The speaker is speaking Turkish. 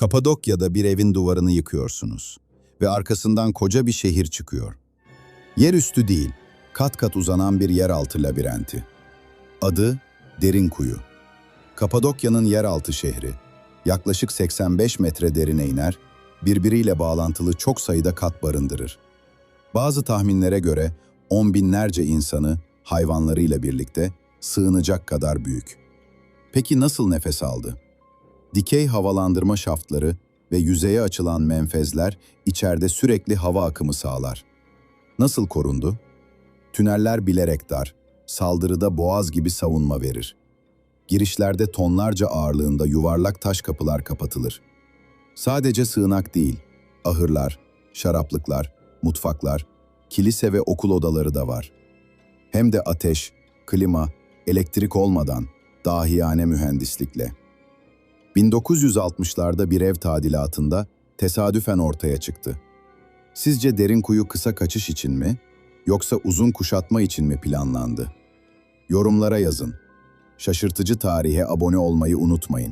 Kapadokya'da bir evin duvarını yıkıyorsunuz ve arkasından koca bir şehir çıkıyor. Yerüstü değil, kat kat uzanan bir yeraltı labirenti. Adı Derin Kuyu. Kapadokya'nın yeraltı şehri. Yaklaşık 85 metre derine iner, birbiriyle bağlantılı çok sayıda kat barındırır. Bazı tahminlere göre on binlerce insanı hayvanlarıyla birlikte sığınacak kadar büyük. Peki nasıl nefes aldı? Dikey havalandırma şaftları ve yüzeye açılan menfezler içeride sürekli hava akımı sağlar. Nasıl korundu? Tüneller bilerek dar, saldırıda boğaz gibi savunma verir. Girişlerde tonlarca ağırlığında yuvarlak taş kapılar kapatılır. Sadece sığınak değil, ahırlar, şaraplıklar, mutfaklar, kilise ve okul odaları da var. Hem de ateş, klima, elektrik olmadan, dahiyane mühendislikle. 1960'larda bir ev tadilatında tesadüfen ortaya çıktı. Sizce derin kuyu kısa kaçış için mi, yoksa uzun kuşatma için mi planlandı? Yorumlara yazın. Şaşırtıcı tarihe abone olmayı unutmayın.